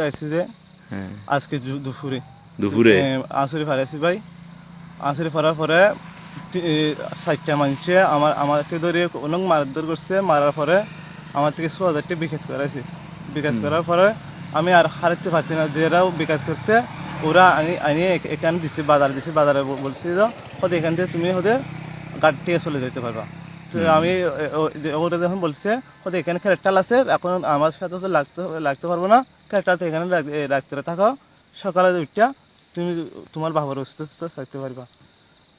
আসছি যে হ্যাঁ। আজকে দুপুরে। দুপুরে? আসরে ফারাইছি ভাই। আসরে ফারার পরে চারটা মানুষে আমার আমাকে ধরে অনেক মারধর করছে মারার পরে আমার থেকে ছ হাজারটা বিকাশ করাইছে বিকাশ করার পরে আমি আর হারাতে পারছি না যেরাও বিকাশ করছে ওরা আমি আমি এখানে দিছি বাজার দিছি বাজারে বলছি যে হতে এখান থেকে তুমি হতে গাড়ি থেকে চলে যেতে পারবা তো আমি এ, ও- যে ওরা যখন বলছে ওদের এখানে ক্যারেক্টার আছে এখন আমার সাথে তো লাগতে লাগতে পারব না ক্যারেক্টার তো এখানে রাখ- রাখতে থাকো। সকালে উঠটা তুমি তোমার বাবার অসুস্থ থাকতে পারবা।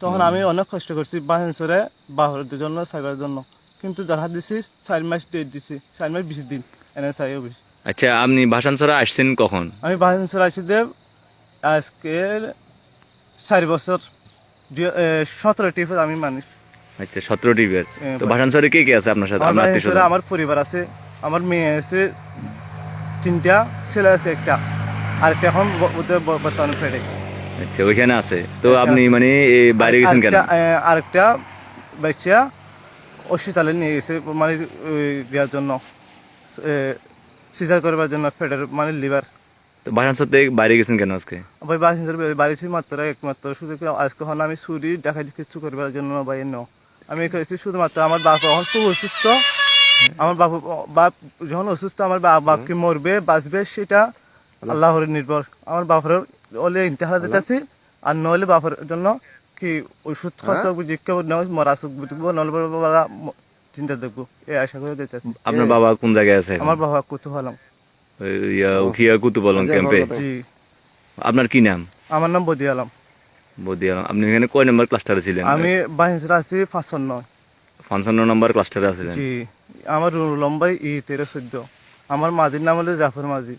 তখন আমি অনেক কষ্ট করছি বাহেন্সরে বাহরের জন্য সাইবার জন্য। কিন্তু যারা দিছি চার মাস ডেট দিছি চার মাস বিশ দিন এনে চাই অফিস আচ্ছা আপনি ছড়া আসছেন কখন? আমি বাহেন্সর আসি দেব আজকের চার বছর সতেরো টিপে আমি মানুষ। আচ্ছা সতেরো টিপের তো ছড়ে কে কে আছে আপনার সাথে? আমার আত্মীয় আমার পরিবার আছে আমার মেয়ে আছে তিনটা ছেলে আছে একটা আরেকটা এখন ব- ওদের ব- বর্তমানে ফেটে আচ্ছা ওইখানে আছে। তো আপনি মানে বাইরে গেছেন কেন? আরেকটা, বাচ্চা হসপিটালে নিয়ে গেছে মানে দেওয়ার জন্য সিজার করবার জন্য ফেডার মানে লিভার। তো ভাষান ছড়তে বাইরে গেছেন কেন আজকে? ভাই বাসিন্দার বাড়ি ছিল মাত্র একমাত্র শুধু আজকে হন আমি চুরি দেখা কিছু করবার জন্য ভাই ন আমি করেছি শুধুমাত্র আমার বাপ এখন খুব অসুস্থ। আমার বাপ বাপ যখন অসুস্থ আমার বাপ বাপকে মরবে বাঁচবে সেটা আল্লাহর নির্ভর। আমার বাপের ওলে ইন্তেহার দিতেছি আর নইলে বাপের জন্য কি ওষুধ খরচ জিজ্ঞা মরা সুখ বুঝব নইলে বাবা চিন্তা দেখব। এই আশা করে দিতেছি। আপনার বাবা কোন জায়গায় আছে? আমার বাবা কত হলাম ইয়া, উখিয়া কুতুপালং ক্যাম্পে? জি। আপনার কি নাম? আমার নাম বদি আলম বদি আলম আপনি এখানে কয় নম্বর ক্লাস্টারে ছিলেন? আমি বাহিনী আছি পাঁচশো নয় পঞ্চান্ন নম্বর ক্লাস্টারে আছিলেন? জি আমার রুল লম্বাই ই তেরো চোদ্দ। আমার মাঝির নাম হলো জাফর মাঝি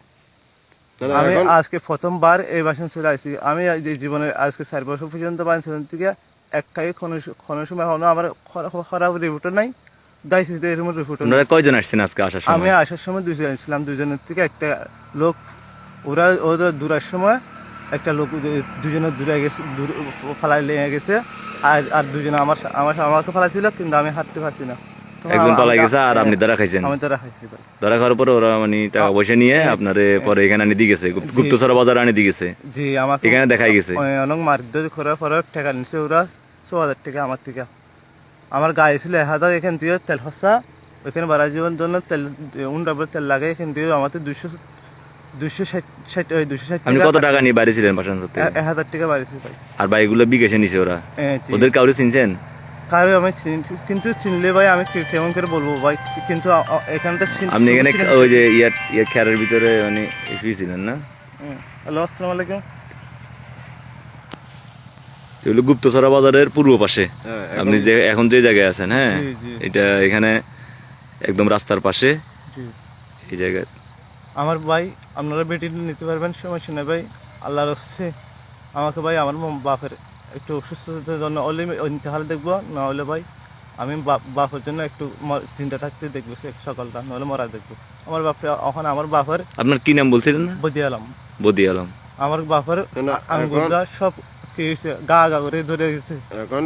আমি আজকে প্রথমবার এই বাসন চলে আসছি আমি এই জীবনে আজকে চার বছর পর্যন্ত বাসন থেকে একটাই খনের সময় হলো আমার খরা- খারাপ রিপোর্টও নাই। দাইছি এরকম রিপোর্ট আপনারা কয়জন আসছেন আজকে আসার আমি সময় আসার সময় দুজন ছিলাম। দুজনের থেকে একটা লোক ওরা ওদের দূরার সময় একটা লোক দুজনে দূরে গেছে দূর ফালাই লেগে গেছে আর আর দুজনে আমার আমার আমাকে ফালাইছিল কিন্তু আমি হাঁটতে পারছি না। একজন পালাই গেছে আর আপনি ধরা খাইছেন। আমি তো রাখাইছি ভাই ধরা খাওয়ার পরে ওরা মানে টাকা পয়সা নিয়ে আপনারে পরে এখানে আনি দিয়ে গেছে গুপ- গুপ্তচরা বাজার আনি দিয়ে গেছে। জি আমাকে এখানে দেখাই গেছে। অনেক মারধর করার পরে টাকা নিছে ওরা ছ হাজার টাকা আমার থেকে। আমার গায়ে ছিল এক হাজার এখান থেকে তেল খসা ওইখানে বাড়া জীবন জন্য তেল উন্ডাবার তেল লাগে এখান থেকে আমাদের দুশো দুশো ষাট ওই দুশো ষাট আপনি কত টাকা নিয়ে এক- হাজার টাকা ভাই আর বিকেশে নিছে ওরা? ওদের কাউরে চিনছেন? কারও আমি কিন্তু চিনলে ভাই আমি কেমন করে বলব ভাই? কিন্তু আ- আ- আপনি এখানে ওই যে ইয়ার ইয়ার খেয়ারের ভিতরে মানে শুয়েছিলেন না? হুম। হ্যালো আসসালামু আলাইকুম। এগুলো গুপ্তচরা বাজারের পূর্ব পাশে। আপনি যে এখন যে জায়গায় আছেন হ্যাঁ। এটা এখানে একদম রাস্তার পাশে। এই জায়গায় আমার ভাই আপনারা বেটি নিতে পারবেন সমস্যা নেই ভাই আল্লাহর হচ্ছে আমাকে ভাই আমার বাপের একটু অসুস্থতার জন্য হলে ইন্তেহাল দেখব না হলে ভাই আমি বাপ- বাপের জন্য একটু চিন্তা থাকতে দেখব সে সকালটা নাহলে মরা দেখব। আমার বাপরে এখন আমার বাপের আপনার কি নাম বলছিলেন না? বদি আলম। বদি আলম। আমার বাপের আঙ্গুলটা সব কি হয়েছে গা গা করে ধরে গেছে। এখন